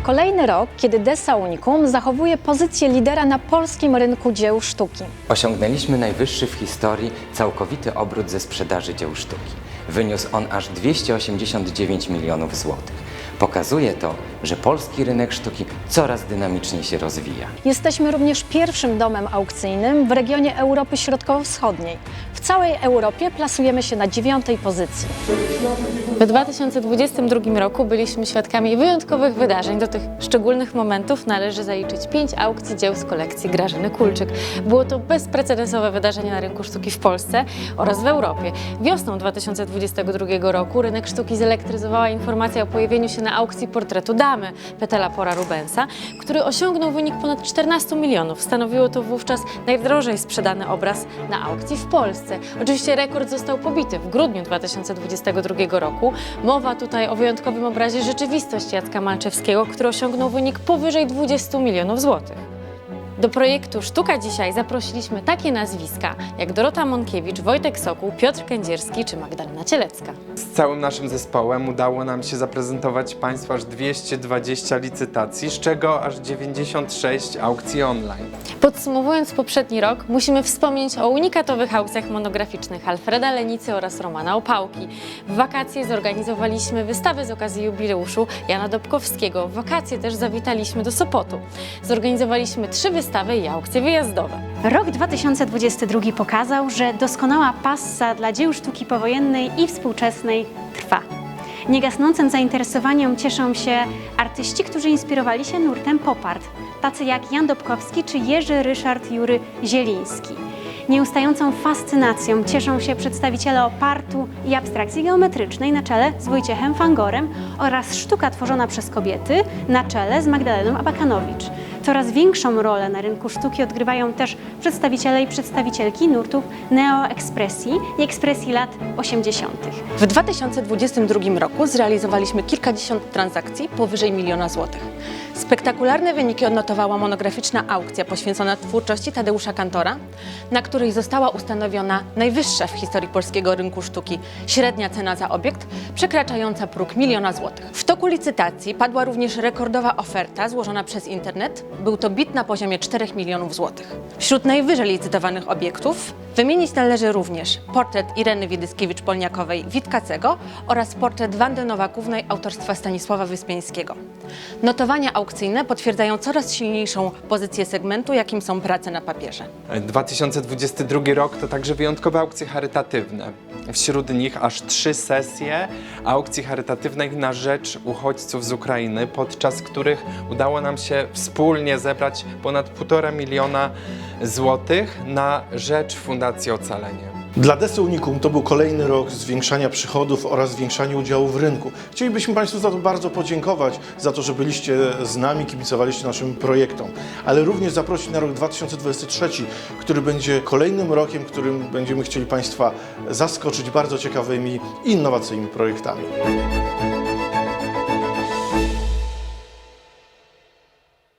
kolejny rok, kiedy Dessa Unicum zachowuje pozycję lidera na polskim rynku dzieł sztuki. Osiągnęliśmy najwyższy w historii całkowity obrót ze sprzedaży dzieł sztuki. Wyniósł on aż 289 milionów złotych. Pokazuje to, że polski rynek sztuki coraz dynamiczniej się rozwija. Jesteśmy również pierwszym domem aukcyjnym w regionie Europy Środkowo-Wschodniej. Całej Europie plasujemy się na dziewiątej pozycji. W 2022 roku byliśmy świadkami wyjątkowych wydarzeń. Do tych szczególnych momentów należy zaliczyć pięć aukcji dzieł z kolekcji Grażyny Kulczyk. Było to bezprecedensowe wydarzenie na rynku sztuki w Polsce oraz w Europie. Wiosną 2022 roku rynek sztuki zelektryzowała informacja o pojawieniu się na aukcji portretu damy Petela Pora Rubensa, który osiągnął wynik ponad 14 milionów. Stanowiło to wówczas najdrożej sprzedany obraz na aukcji w Polsce. Oczywiście rekord został pobity w grudniu 2022 roku. Mowa tutaj o wyjątkowym obrazie Rzeczywistość Jacka Malczewskiego, który osiągnął wynik powyżej 20 milionów złotych. Do projektu Sztuka Dzisiaj zaprosiliśmy takie nazwiska jak Dorota Monkiewicz, Wojtek Sokół, Piotr Kędzierski czy Magdalena Cielecka. Z całym naszym zespołem udało nam się zaprezentować Państwu aż 220 licytacji, z czego aż 96 aukcji online. Podsumowując poprzedni rok, musimy wspomnieć o unikatowych aukcjach monograficznych Alfreda Lenicy oraz Romana Opałki. W wakacje zorganizowaliśmy wystawę z okazji jubileuszu Jana Dobkowskiego. W wakacje też zawitaliśmy do Sopotu. Zorganizowaliśmy trzy wystawy i aukcje wyjazdowe. Rok 2022 pokazał, że doskonała passa dla dzieł sztuki powojennej i współczesnej trwa. Niegasnącym zainteresowaniem cieszą się artyści, którzy inspirowali się nurtem pop art, tacy jak Jan Dobkowski czy Jerzy Ryszard Jury Zieliński. Nieustającą fascynacją cieszą się przedstawiciele opartu i abstrakcji geometrycznej na czele z Wojciechem Fangorem oraz sztuka tworzona przez kobiety na czele z Magdaleną Abakanowicz. Coraz większą rolę na rynku sztuki odgrywają też przedstawiciele i przedstawicielki nurtów neoekspresji i ekspresji lat 80. W 2022 roku zrealizowaliśmy kilkadziesiąt transakcji powyżej miliona złotych. Spektakularne wyniki odnotowała monograficzna aukcja poświęcona twórczości Tadeusza Kantora, na której została ustanowiona najwyższa w historii polskiego rynku sztuki średnia cena za obiekt, przekraczająca próg miliona złotych. Toku licytacji padła również rekordowa oferta złożona przez internet. Był to bit na poziomie 4 milionów złotych. Wśród najwyżej licytowanych obiektów wymienić należy również portret Ireny Widyskiewicz-Polniakowej Witkacego oraz portret Wandy Nowakównej autorstwa Stanisława Wyspiańskiego. Notowania aukcyjne potwierdzają coraz silniejszą pozycję segmentu, jakim są prace na papierze. 2022 rok to także wyjątkowe aukcje charytatywne. Wśród nich aż trzy sesje aukcji charytatywnych na rzecz uchodźców z Ukrainy, podczas których udało nam się wspólnie zebrać ponad 1,5 miliona złotych na rzecz Fundacji Ocalenie. Dla Desy Unicum to był kolejny rok zwiększania przychodów oraz zwiększania udziału w rynku. Chcielibyśmy Państwu za to bardzo podziękować, za to, że byliście z nami, kibicowaliście naszym projektom, ale również zaprosić na rok 2023, który będzie kolejnym rokiem, którym będziemy chcieli Państwa zaskoczyć bardzo ciekawymi i innowacyjnymi projektami.